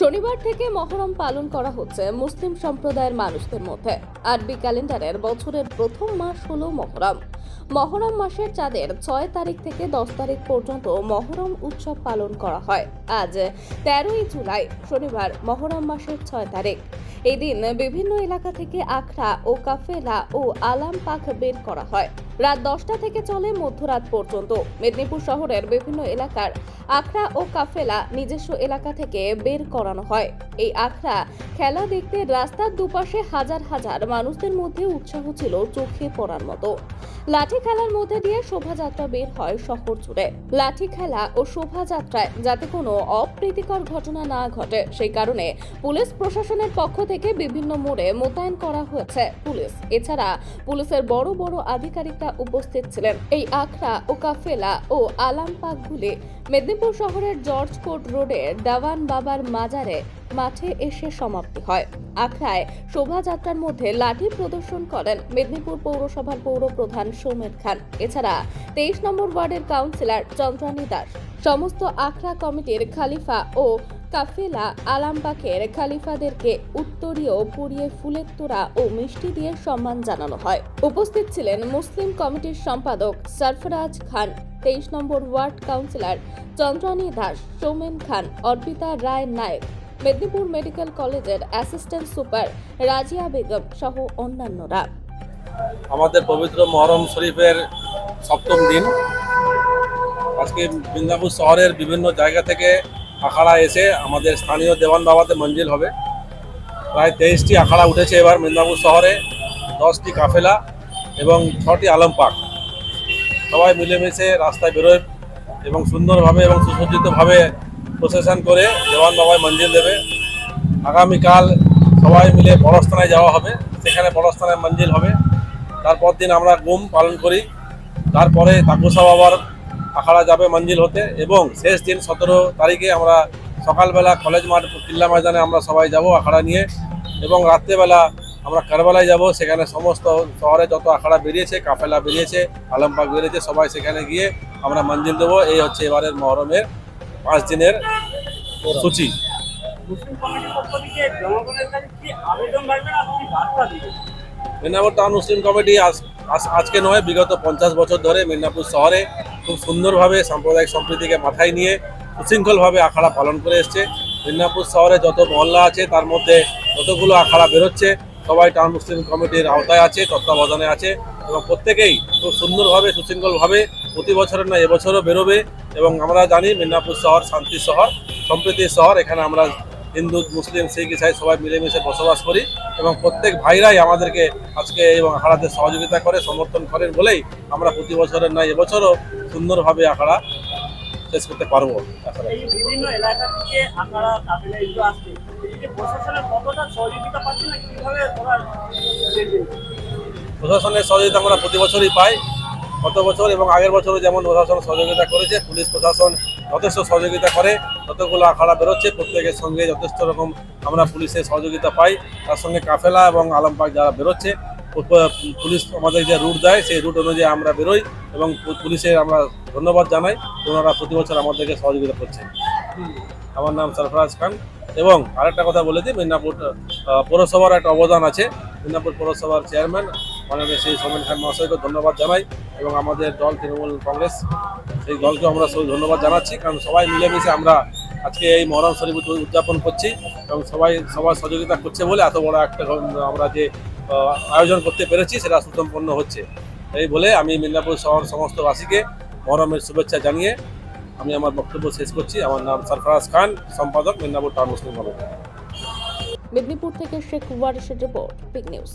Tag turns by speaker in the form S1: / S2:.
S1: শনিবার থেকে মহরম পালন করা হচ্ছে মুসলিম সম্প্রদায়ের মানুষদের মধ্যে। আরবি ক্যালেন্ডারের বছরের প্রথম মাস হল মহরম। মহরম মাসের চাঁদের ছয় তারিখ থেকে দশ তারিখ পর্যন্ত মহরম উৎসব পালন করা হয়। আজ তেরোই জুলাই, শনিবার, মহরম মাসের ছয় তারিখ। এদিন বিভিন্ন এলাকা থেকে আখড়া ও কাফেলা ও আলাম পাক বের করা হয়। রাত দশটা থেকে চলে মধ্যরাত পর্যন্ত। মেদিনীপুর শহরের বিভিন্ন এলাকার আখড়া ও কাফেলা নিজস্ব এলাকা থেকে বের করানো হয়। এই আখড়া খেলা দেখতে রাস্তার দুপাশে হাজার হাজার মানুষদের মধ্যে উৎসাহ ছিল চোখে পড়ার মতো। লাঠি খেলার মধ্যে দিয়ে শোভাযাত্রা বের হয় শহর জুড়ে। লাঠি খেলা ও শোভাযাত্রায় যাতে কোনো অপ্রীতিকর ঘটনা না ঘটে, সেই কারণে পুলিশ প্রশাসনের পক্ষ থেকে বিভিন্ন মোড়ে মোতায়েন করা হয়েছে পুলিশ। এছাড়া পুলিশের বড় বড় আধিকারিকরা উপস্থিত ছিলেন। এই আখড়া ও কাফেলা ও আলামপাকগুলি মেদিনীপুর শহরের জর্জ কোর্ট রোডের দাওয়ান বাবার মাজারে মাঠে এসে সমাপ্তি হয়। আখড়ায় শোভাযাত্রার মধ্যে লাঠি প্রদর্শন করেন মেদিনীপুর পৌরসভার পৌর প্রধান সৌমের খান। এছাড়া তেইশ নম্বর ওয়ার্ডের কাউন্সিলর চন্দ্রানী দাস। সমস্ত আখড়া কমিটির খালিফা ও কাফেলা আলামবাগের খালিফাদেরকে উত্তরীয় পুড়িয়ে ফুলের তোড়া ও মিষ্টি দিয়ে সম্মান জানানো হয়। উপস্থিত ছিলেন মুসলিম কমিটির সম্পাদক সরফরাজ খান, তেইশ নম্বর ward councillor Chandrani Das, Soumen Khan, Arpita Roy Nayak, Medinipur medical কলেজের অ্যাসিস্ট্যান্ট সুপার রাজিয়া বেগম সহ অন্যান্যরা।
S2: আমাদের পবিত্র মহরম শরীফের সপ্তম দিন। আজকে বৃন্দাপুর শহরের বিভিন্ন জায়গা থেকে আখাড়া এসে আমাদের স্থানীয় দেওয়ান বাবাতে মঞ্জিল হবে। প্রায় তেইশটি আখাড়া উঠেছে এবার মেদিনীপুর শহরে, দশটি কাফেলা এবং ছটি আলম পাক সবাই মিলেমিশে রাস্তায় বেরোয় এবং সুন্দরভাবে এবং সুসজ্জিতভাবে প্রসেশন করে দেওয়ান বাবায় মঞ্জিল দেবে। আগামীকাল সবাই মিলে বড়স্থানায় যাওয়া হবে, সেখানে বড়স্থানায় মঞ্জিল হবে। তারপর দিন আমরা গুম পালন করি। তারপরে তাকুসা বাবার আখাড়া যাবে মঞ্জিল হতে এবং শেষ দিন সতেরো তারিখে আমরা সকালবেলা কলেজ মাঠ কিল্লা ময়দানে আমরা সবাই যাব আখাড়া নিয়ে এবং রাত্রেবেলা আমরা কারবালায় যাব। সেখানে সমস্ত শহরে যত আখাড়া বেরিয়েছে, কাফেলা বেরিয়েছে, আলমবাগ বেরিয়েছে, সবাই সেখানে গিয়ে আমরা মঞ্জিল দেবো। এই হচ্ছে এবারের মহরমের পাঁচ দিনের সূচি। মেদিনীপুর টাউন মুসলিম কমিটি আজ- আজ- আজকে নয়, বিগত পঞ্চাশ বছর ধরে মেদিনীপুর শহরে খুব সুন্দরভাবে সাম্প্রদায়িক সম্প্রীতিকে মাথায় নিয়ে সুশৃঙ্খলভাবে আখাড়া পালন করে এসছে। মেদিনীপুর শহরে যত মহল্লা আছে, তার মধ্যে যতগুলো আখাড়া বেরোচ্ছে, সবাই টাউন মুসলিম কমিটির আওতায় আছে, তত্ত্বাবধানে আছে এবং প্রত্যেকেই খুব সুন্দরভাবে, সুশৃঙ্খলভাবে প্রতি বছরের না, এবছরও বেরোবে এবং আমরা জানি মেদিনীপুর শহর শান্তি শহর সম্প্রীতির শহর। এখানে আমরা হিন্দু মুসলিম শিখ ইসাই সবাই মিলেমিশে বসবাস করি এবং প্রত্যেক ভাইরাই আমাদেরকে আজকে এবং আখাড়াতে সহযোগিতা করে সমর্থন করেন বলেই আমরা প্রতি বছরের নয় এবছরও সুন্দরভাবে আখাড়া শেষ করতে পারব।
S3: বিভিন্ন এলাকা থেকে আসছে? প্রশাসনের সহযোগিতা
S2: আমরা প্রতি বছরই পাই। গত বছর এবং আগের বছরও যেমন প্রশাসন সহযোগিতা করেছে পুলিশ প্রশাসন যথেষ্ট সহযোগিতা করে, যতগুলো আখাড়া বেরোচ্ছে প্রত্যেকের সঙ্গে যথেষ্ট রকম আমরা পুলিশের সহযোগিতা পাই। তার সঙ্গে কাফেলা এবং আলমবাগ যারা বেরোচ্ছে পুলিশ আমাদের যে রুট দেয়, সেই রুট অনুযায়ী আমরা বেরোই এবং পুলিশের আমরা ধন্যবাদ জানাই। ওনারা প্রতি বছর আমাদেরকে সহযোগিতা করছেন। আমার নাম সরফরাজ খান এবং আরেকটা কথা বলে দিই মেদিনীপুর পৌরসভার একটা অবদান আছে। মেদিনীপুর পৌরসভার চেয়ারম্যান মাননীয় শ্রী সোমেন খান মহাশয়কে ধন্যবাদ জানাই এবং আমাদের দল তৃণমূল কংগ্রেস, সেই দলকে আমরা ধন্যবাদ জানাচ্ছি। কারণ সবাই মিলেমিশে আমরা আজকে এই মহরম শরীফ উদযাপন করছি এবং সবাই সবার সহযোগিতা করছে বলে এত বড় একটা আমরা যে আয়োজন করতে পেরেছি সেটা সুসম্পন্ন হচ্ছে। এই বলে আমি মিদনাপুর শহর সমস্ত বাসীকে মহরমের শুভেচ্ছা জানিয়ে আমি আমার বক্তব্য শেষ করছি। আমার নাম সরফরাজ খান, সম্পাদক মিদনাপুর টাউন মুসলিম
S1: মেদিনীপুর থেকে শেখ ওয়ারিশের রিপোর্ট, বিগ নিউজ।